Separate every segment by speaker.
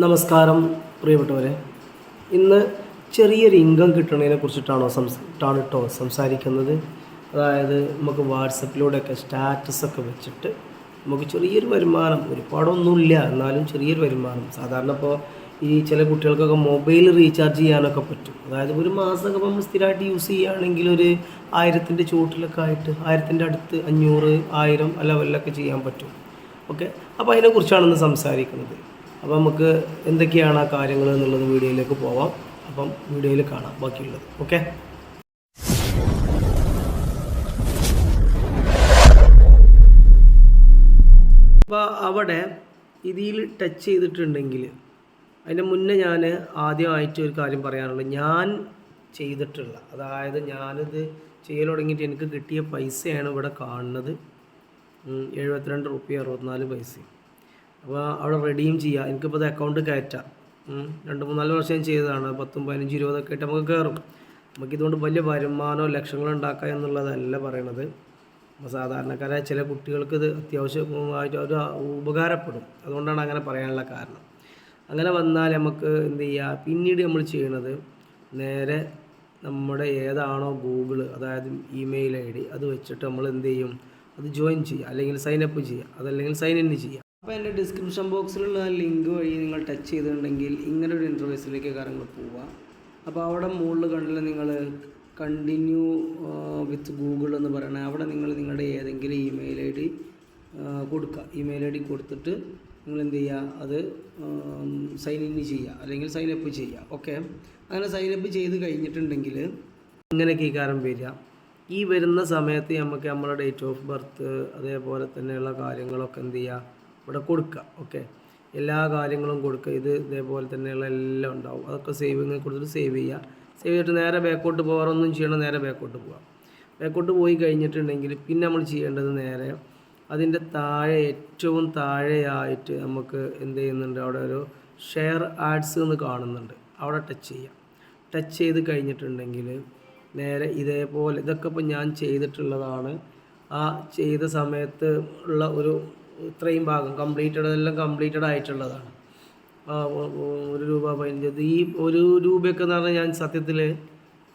Speaker 1: നമസ്കാരം പ്രിയപ്പെട്ടവരെ. ഇന്ന് ചെറിയൊരു ഇൻകം കിട്ടുന്നതിനെ കുറിച്ചിട്ടാണോ സംസ് ട്ടാണ് കേട്ടോ സംസാരിക്കുന്നത്. അതായത് നമുക്ക് വാട്സപ്പിലൂടെയൊക്കെ സ്റ്റാറ്റസൊക്കെ വെച്ചിട്ട് നമുക്ക് ചെറിയൊരു വരുമാനം ഒരുപാടൊന്നുമില്ല. എന്നാലും ചെറിയൊരു വരുമാനം. സാധാരണ ഇപ്പോൾ ഈ ചില കുട്ടികൾക്കൊക്കെ മൊബൈൽ റീചാർജ് ചെയ്യാനൊക്കെ പറ്റും. അതായത് ഒരു മാസമൊക്കെ നമ്മൾ സ്ഥിരമായിട്ട് യൂസ് ചെയ്യുകയാണെങ്കിൽ ഒരു ആയിരത്തിന്റെ ചുവട്ടിലൊക്കെ ആയിട്ട് ആയിരത്തിന്റെ അടുത്ത് അഞ്ഞൂറ് ആയിരം ലെവലിലൊക്കെ ചെയ്യാൻ പറ്റും. ഓക്കെ? അപ്പോൾ അതിനെക്കുറിച്ചാണ് ഇന്ന് സംസാരിക്കുന്നത്. അപ്പോൾ നമുക്ക് എന്തൊക്കെയാണ് ആ കാര്യങ്ങൾ എന്നുള്ളത് വീഡിയോയിലേക്ക് പോവാം. അപ്പം വീഡിയോയിൽ കാണാം ബാക്കിയുള്ളത്. ഓക്കെ? അപ്പോൾ അവിടെ ഇതിൽ ടച്ച് ചെയ്തിട്ടുണ്ടെങ്കിൽ അതിന്റെ മുന്നേ ഞാൻ ആദ്യമായിട്ട് ഒരു കാര്യം പറയാനുള്ളത്. ഞാൻ ചെയ്തിട്ടുള്ള അതായത് ഞാനിത് ചെയ്യൽ തുടങ്ങിയിട്ട് എനിക്ക് കിട്ടിയ പൈസയാണ് ഇവിടെ കാണുന്നത്. എഴുപത്തിരണ്ട് റുപ്യ അറുപത്തിനാല് പൈസ അപ്പോൾ അവിടെ റെഡീം ചെയ്യുക എനിക്കിപ്പോൾ ഇത് അക്കൗണ്ട് കയറ്റാം. രണ്ട് മൂന്നാൽ വർഷം ചെയ്തതാണ്. പത്തും പതിനഞ്ചും ഇരുപതൊക്കെ ആയിട്ട് നമുക്ക് കയറും നമുക്കിതുകൊണ്ട് വലിയ വരുമാനമോ ലക്ഷങ്ങളോ ഉണ്ടാക്കുക എന്നുള്ളതല്ല പറയണത്. അപ്പോൾ സാധാരണക്കാരായ ചില കുട്ടികൾക്ക് ഇത് അത്യാവശ്യമായിട്ട് ഒരു ഉപകാരപ്പെടും. അതുകൊണ്ടാണ് അങ്ങനെ പറയാനുള്ള കാരണം. അങ്ങനെ വന്നാൽ നമുക്ക് എന്ത് ചെയ്യുക പിന്നീട് നമ്മൾ ചെയ്യണത് നേരെ നമ്മുടെ ഏതാണോ ഗൂഗിൾ അതായത് ഇമെയിൽ ഐ ഡി അത് വെച്ചിട്ട് നമ്മൾ എന്ത് ചെയ്യും? അത് ജോയിൻ ചെയ്യുക അല്ലെങ്കിൽ സൈൻ അപ്പ് ചെയ്യുക അതല്ലെങ്കിൽ സൈൻ ഇൻ ചെയ്യുക അപ്പോൾ എന്റെ ഡിസ്ക്രിപ്ഷൻ ബോക്സിലുള്ള ലിങ്ക് വഴി നിങ്ങൾ ടച്ച് ചെയ്തിട്ടുണ്ടെങ്കിൽ ഇങ്ങനെ ഒരു ഇന്റർവ്യൂസിലേക്ക് കാര്യങ്ങൾ പോവുക അപ്പോൾ അവിടെ മുകളിൽ കണ്ടില്ല നിങ്ങൾ കണ്ടിന്യൂ വിത്ത് ഗൂഗിൾ എന്ന് പറയണ. അവിടെ നിങ്ങൾ നിങ്ങളുടെ ഏതെങ്കിലും ഇമെയിൽ ഐ ഡി കൊടുക്കുക. ഇമെയിൽ ഐ ഡി കൊടുത്തിട്ട് നിങ്ങൾ എന്ത് ചെയ്യുക? അത് സൈൻ ഇൻ ചെയ്യുക. അല്ലെങ്കിൽ സൈൻ അപ്പ് ചെയ്യുക. ഓക്കെ അങ്ങനെ സൈൻ അപ്പ് ചെയ്ത് കഴിഞ്ഞിട്ടുണ്ടെങ്കിൽ ഇങ്ങനെയൊക്കെ ഈ കാര്യം വരിക. ഈ വരുന്ന സമയത്ത് നമുക്ക് നമ്മുടെ ഡേറ്റ് ഓഫ് ബർത്ത് അതേപോലെ തന്നെയുള്ള കാര്യങ്ങളൊക്കെ എന്ത് ചെയ്യുക? ഇവിടെ കൊടുക്കുക ഓക്കെ എല്ലാ കാര്യങ്ങളും കൊടുക്കുക. ഇത് ഇതേപോലെ തന്നെയുള്ള എല്ലാം ഉണ്ടാവും. അതൊക്കെ സേവിങ് കൊടുത്തിട്ട് സേവ് ചെയ്യുക. സേവ് ചെയ്തിട്ട് നേരെ ബാക്കോട്ട് പോകാറൊന്നും ചെയ്യണം നേരെ ബാക്കോട്ട് പോകാം ബാക്കോട്ട് പോയി കഴിഞ്ഞിട്ടുണ്ടെങ്കിൽ പിന്നെ നമ്മൾ ചെയ്യേണ്ടത് നേരെ അതിന്റെ താഴെ ഏറ്റവും താഴെയായിട്ട് നമുക്ക് എന്ത് ചെയ്യുന്നുണ്ട്? അവിടെ ഒരു ഷെയർ ആഡ്സ് എന്ന് കാണുന്നുണ്ട്. അവിടെ ടച്ച് ചെയ്യാം. ടച്ച് ചെയ്ത് കഴിഞ്ഞിട്ടുണ്ടെങ്കിൽ നേരെ ഇതേപോലെ ഇതൊക്കെ ഇപ്പോൾ ഞാൻ ചെയ്തിട്ടുള്ളതാണ്. ആ ചെയ്ത സമയത്ത് ഉള്ള ഒരു ഇത്രയും ഭാഗം കംപ്ലീറ്റഡ് എല്ലാം കംപ്ലീറ്റഡ് ആയിട്ടുള്ളതാണ്. ഒരു രൂപ പതിനഞ്ചത് ഈ ഒരു രൂപയൊക്കെ എന്ന് പറഞ്ഞാൽ ഞാൻ സത്യത്തിൽ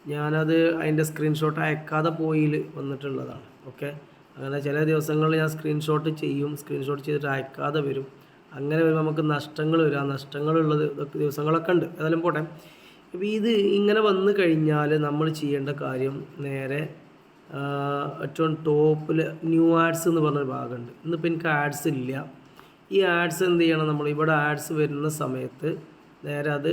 Speaker 1: ഞാനത് അതിന്റെ സ്ക്രീൻഷോട്ട് അയക്കാതെ പോയിൽ വന്നിട്ടുള്ളതാണ്. ഓക്കെ അങ്ങനെ ചില ദിവസങ്ങളിൽ ഞാൻ സ്ക്രീൻഷോട്ട് ചെയ്യും സ്ക്രീൻഷോട്ട് ചെയ്തിട്ട് അയക്കാതെ വരും. അങ്ങനെ വരുമ്പോൾ നമുക്ക് നഷ്ടങ്ങൾ വരും. ആ നഷ്ടങ്ങളുള്ളത് ഇതൊക്കെ ദിവസങ്ങളൊക്കെ ഉണ്ട്. ഏതായാലും പോട്ടെ. അപ്പോൾ ഇത് ഇങ്ങനെ വന്നു കഴിഞ്ഞാൽ നമ്മൾ ചെയ്യേണ്ട കാര്യം നേരെ ഏറ്റവും ടോപ്പിൽ ന്യൂ ആഡ്സ് എന്ന് പറഞ്ഞൊരു ഭാഗമുണ്ട്. ഇന്നിപ്പോൾ എനിക്ക് ആഡ്സ് ഇല്ല. ഈ ആഡ്സ് എന്ത് ചെയ്യണം നമ്മൾ? ഇവിടെ ആഡ്സ് വരുന്ന സമയത്ത് നേരെ അത്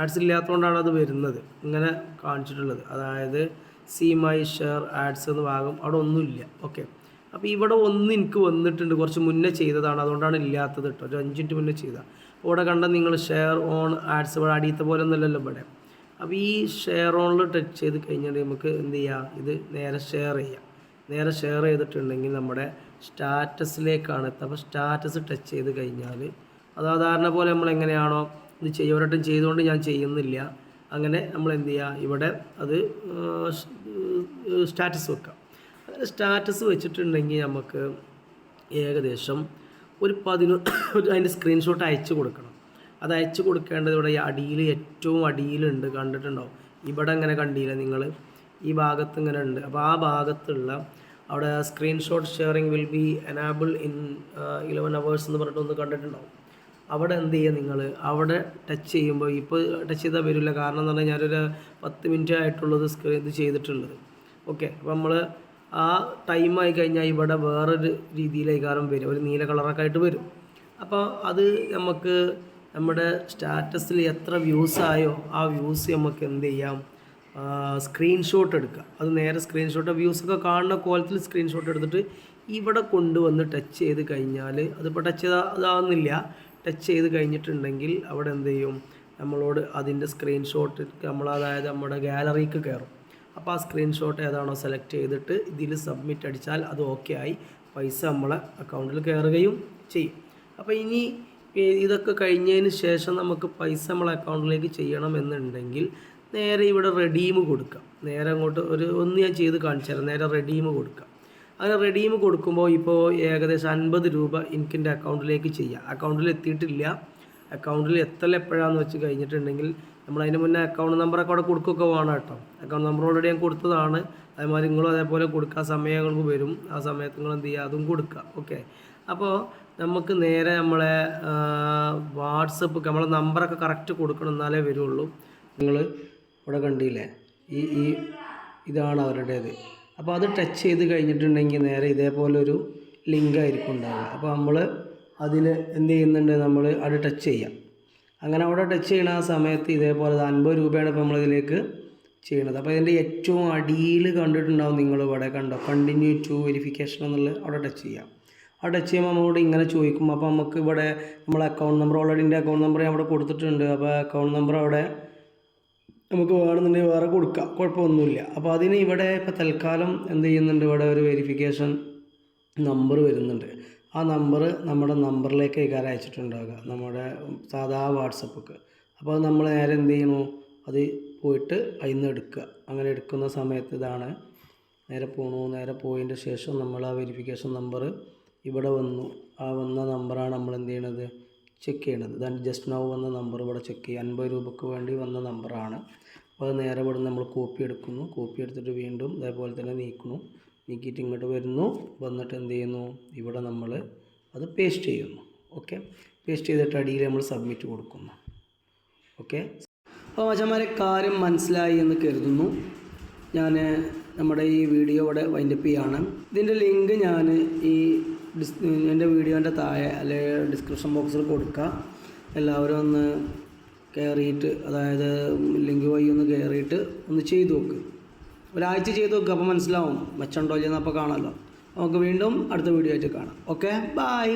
Speaker 1: ആഡ്സ് ഇല്ലാത്തതുകൊണ്ടാണ് അത് വരുന്നത്. ഇങ്ങനെ കാണിച്ചിട്ടുള്ളത്. അതായത് സി മൈ ഷെയർ ആഡ്സ് എന്ന് ഭാഗം അവിടെ ഒന്നുമില്ല ഓക്കെ. അപ്പോൾ ഇവിടെ ഒന്ന് എനിക്ക് വന്നിട്ടുണ്ട്. കുറച്ച് മുന്നേ ചെയ്തതാണ്. അതുകൊണ്ടാണ് ഇല്ലാത്തത് കേട്ടോ. ഒരു അഞ്ച് മിനിറ്റ് മുന്നേ ചെയ്ത ഇവിടെ കണ്ട നിങ്ങൾ ഷെയർ ഓൺ ആഡ്സ് ഇവിടെ അടിയത്തെ പോലെ ഒന്നുമല്ലല്ലോ ഇവിടെ. അപ്പോൾ ഈ ഷെയർ ഓണിൽ ടച്ച് ചെയ്ത് കഴിഞ്ഞാൽ നമുക്ക് എന്ത് ചെയ്യാം? ഇത് നേരെ ഷെയർ ചെയ്യാം. നേരെ ഷെയർ ചെയ്തിട്ടുണ്ടെങ്കിൽ നമ്മുടെ സ്റ്റാറ്റസിലേക്കാണ് എത്തുക. അപ്പോൾ സ്റ്റാറ്റസ് ടച്ച് ചെയ്ത് കഴിഞ്ഞാൽ അത് സാധാരണ പോലെ നമ്മൾ എങ്ങനെയാണോ ഇത് ചെയ്യുവരട്ടും ചെയ്തുകൊണ്ട് ഞാൻ ചെയ്യുന്നില്ല. അങ്ങനെ നമ്മൾ എന്ത് ചെയ്യുക ഇവിടെ അത് സ്റ്റാറ്റസ് വെക്കാം. അങ്ങനെ സ്റ്റാറ്റസ് വെച്ചിട്ടുണ്ടെങ്കിൽ നമുക്ക് ഏകദേശം ഒരു പതിനൊ അതിന്റെ സ്ക്രീൻഷോട്ട് അയച്ചു കൊടുക്കണം. അത് അയച്ചു കൊടുക്കേണ്ടത് ഇവിടെ അടിയിൽ ഏറ്റവും അടിയിലുണ്ട് കണ്ടിട്ടുണ്ടോ? ഇവിടെ ഇങ്ങനെ കണ്ടില്ല നിങ്ങൾ ഈ ഭാഗത്ത് ഇങ്ങനെ ഉണ്ട്. അപ്പോൾ ആ ഭാഗത്തുള്ള അവിടെ screenshot sharing will be enable in eleven hours എന്ന് പറഞ്ഞിട്ട് ഒന്ന് കണ്ടിട്ടുണ്ടാവും അവിടെ എന്ത് ചെയ്യുക നിങ്ങൾ അവിടെ ടച്ച് ചെയ്യുമ്പോൾ ഇപ്പോൾ ടച്ച് ചെയ്താൽ വരില്ല. കാരണം എന്ന് പറഞ്ഞാൽ ഞാനൊരു പത്ത് മിനിറ്റ് ആയിട്ടുള്ളത് സ്ക്രീൻ ഇത് ചെയ്തിട്ടുള്ളത്. ഓക്കെ അപ്പോൾ നമ്മൾ ആ ടൈം ആയി കഴിഞ്ഞാൽ ഇവിടെ വേറൊരു രീതിയിലേക്കാരം വരും. ഒരു നീല കളറൊക്കെ ആയിട്ട് വരും. അപ്പോൾ അത് നമുക്ക് നമ്മുടെ സ്റ്റാറ്റസിൽ എത്ര വ്യൂസ് ആയോ ആ വ്യൂസ് നമുക്ക് എന്ത് ചെയ്യാം? സ്ക്രീൻഷോട്ട് എടുക്കുക അത് നേരെ സ്ക്രീൻഷോട്ട് വ്യൂസൊക്കെ കാണുന്ന കോലത്തിൽ സ്ക്രീൻഷോട്ട് എടുത്തിട്ട് ഇവിടെ കൊണ്ടുവന്ന് ടച്ച് ചെയ്ത് കഴിഞ്ഞാൽ അതിപ്പോൾ ടച്ച് അതാവുന്നില്ല. ടച്ച് ചെയ്ത് കഴിഞ്ഞിട്ടുണ്ടെങ്കിൽ അവിടെ എന്ത് ചെയ്യും? നമ്മളോട് അതിന്റെ സ്ക്രീൻഷോട്ട് നമ്മൾ അതായത് നമ്മുടെ ഗാലറിക്ക് കയറും. അപ്പോൾ ആ സ്ക്രീൻഷോട്ട് ഏതാണോ സെലക്ട് ചെയ്തിട്ട് ഇതിൽ സബ്മിറ്റ് അടിച്ചാൽ അത് ഓക്കെ ആയി. പൈസ നമ്മളെ അക്കൗണ്ടിൽ കയറുകയും ചെയ്യും. അപ്പോൾ ഇനി ഇതൊക്കെ കഴിഞ്ഞതിന് ശേഷം നമുക്ക് പൈസ നമ്മളെ അക്കൗണ്ടിലേക്ക് ചെയ്യണം എന്നുണ്ടെങ്കിൽ നേരെ ഇവിടെ റെഡീം കൊടുക്കാം. നേരെ അങ്ങോട്ട് ഒരു ഒന്ന് ഞാൻ ചെയ്ത് കാണിച്ചു തരാം. നേരെ റെഡീം കൊടുക്കാം. അങ്ങനെ റെഡീം കൊടുക്കുമ്പോൾ ഇപ്പോൾ ഏകദേശം അൻപത് രൂപ എനിക്കെന്റെ അക്കൗണ്ടിലേക്ക് ചെയ്യാം. അക്കൗണ്ടിൽ എത്തിയിട്ടില്ല. അക്കൗണ്ടിൽ എത്തൽ എപ്പോഴാന്ന് വെച്ച് കഴിഞ്ഞിട്ടുണ്ടെങ്കിൽ നമ്മൾ അതിന് മുന്നേ അക്കൗണ്ട് നമ്പറൊക്കെ അവിടെ കൊടുക്കുകയൊക്കെ വേണം കേട്ടോ. അക്കൗണ്ട് നമ്പർ ഓൾറെഡി ഞാൻ കൊടുത്തതാണ്. അതേമാതിരി നിങ്ങളും അതേപോലെ കൊടുക്കുക സമയങ്ങൾക്ക് വരും. ആ സമയത്ത് നിങ്ങൾ എന്ത് ചെയ്യുക? അതും കൊടുക്കുക. ഓക്കെ അപ്പോൾ നമുക്ക് നേരെ നമ്മളെ വാട്സപ്പ് നമ്മളെ നമ്പറൊക്കെ കറക്റ്റ് കൊടുക്കണം എന്നാലേ വരുള്ളൂ. നിങ്ങൾ ഇവിടെ കണ്ടില്ലേ? ഈ ഈ ഇതാണ് അവരുടേത്. അപ്പോൾ അത് ടച്ച് ചെയ്ത് കഴിഞ്ഞിട്ടുണ്ടെങ്കിൽ നേരെ ഇതേപോലൊരു ലിങ്ക് ആയിരിക്കും ഉണ്ടാവുക. അപ്പോൾ നമ്മൾ അതിൽ എന്ത് ചെയ്യുന്നുണ്ട്? നമ്മൾ അത് ടച്ച് ചെയ്യാം. അങ്ങനെ അവിടെ ടച്ച് ചെയ്യണ ആ സമയത്ത് ഇതേപോലെ ഇത് അൻപത് രൂപയാണ് ഇപ്പോൾ നമ്മളിതിലേക്ക് ചെയ്യണത്. അപ്പോൾ ഇതിന്റെ ഏറ്റവും അടിയിൽ കണ്ടിട്ടുണ്ടാവും നിങ്ങൾ ഇവിടെ കണ്ടോ? കണ്ടിന്യൂ ടു വെരിഫിക്കേഷൻ എന്നുള്ളത് അവിടെ ടച്ച് ചെയ്യാം. ആ ടച്ച് ചെയ്യുമ്പോൾ നമ്മളോട് ഇങ്ങനെ ചോദിക്കും. അപ്പോൾ നമുക്ക് ഇവിടെ നമ്മളെ അക്കൗണ്ട് നമ്പർ ഓൾറെഡി എന്റെ അക്കൗണ്ട് നമ്പർ അവിടെ കൊടുത്തിട്ടുണ്ട്. അപ്പോൾ അക്കൗണ്ട് നമ്പർ അവിടെ നമുക്ക് വേണമെന്നുണ്ടെങ്കിൽ വേറെ കൊടുക്കാം. കുഴപ്പമൊന്നുമില്ല. അപ്പോൾ അതിന് ഇവിടെ ഇപ്പോൾ തൽക്കാലം എന്ത് ചെയ്യുന്നുണ്ട്? ഇവിടെ ഒരു വെരിഫിക്കേഷൻ നമ്പർ വരുന്നുണ്ട്. ആ നമ്പർ നമ്മുടെ നമ്പറിലേക്ക് കൈകാര്യം അയച്ചിട്ടുണ്ടാകുക നമ്മുടെ സാധാ വാട്സപ്പൊക്കെ അപ്പോൾ അത് നമ്മൾ നേരെ എന്ത് ചെയ്യണു? അത് പോയിട്ട് അതിൽ നിന്ന് എടുക്കുക. അങ്ങനെ എടുക്കുന്ന സമയത്ത് ഇതാണ്. നേരെ പോണോ. നേരെ പോയതിന്റെ ശേഷം നമ്മൾ ആ വെരിഫിക്കേഷൻ നമ്പർ ഇവിടെ വന്നു. ആ വന്ന നമ്പറാണ് നമ്മൾ എന്ത് ചെയ്യണത്? ചെക്ക് ചെയ്യണത്. ദാൻ ജസ്റ്റ് നൗ വന്ന നമ്പർ ഇവിടെ ചെക്ക് ചെയ്യുക. അൻപത് രൂപയ്ക്ക് വേണ്ടി വന്ന നമ്പറാണ് അപ്പോൾ അത് നേരെ ഇവിടെ നമ്മൾ കോപ്പി എടുക്കുന്നു. കോപ്പി എടുത്തിട്ട് വീണ്ടും അതേപോലെ തന്നെ നീക്കുന്നു. നീക്കിയിട്ട് ഇങ്ങോട്ട് വരുന്നു. വന്നിട്ട് എന്ത് ചെയ്യുന്നു? ഇവിടെ നമ്മൾ അത് പേസ്റ്റ് ചെയ്യുന്നു. ഓക്കെ പേസ്റ്റ് ചെയ്തിട്ട് അടിയിൽ നമ്മൾ സബ്മിറ്റ് കൊടുക്കുന്നു. ഓക്കെ അപ്പോൾ മച്ചന്മാരെ കാര്യം മനസ്സിലായി എന്ന് കരുതുന്നു. ഞാൻ നമ്മുടെ ഈ വീഡിയോ ഇവിടെ വൈൻഡപ്പ് ചെയ്യാണ്. ഇതിന്റെ ലിങ്ക് ഞാൻ ഈ ഡിസ് എന്റെ വീഡിയോന്റെ താഴെ അല്ലെങ്കിൽ ഡിസ്ക്രിപ്ഷൻ ബോക്സിൽ കൊടുക്കുക എല്ലാവരും ഒന്ന് കയറിയിട്ട് അതായത് ലിങ്ക് വഴി ഒന്ന് കയറിയിട്ട് ഒന്ന് ചെയ്തു നോക്ക്. ഒരാഴ്ച ചെയ്ത് നോക്കുക അപ്പോൾ മനസ്സിലാവും. മെച്ചമുണ്ടോ ഇല്ലെന്ന് അപ്പോൾ കാണാമല്ലോ നമുക്ക് വീണ്ടും അടുത്ത വീഡിയോ ആയിട്ട് കാണാം. ഓക്കെ? ബൈ.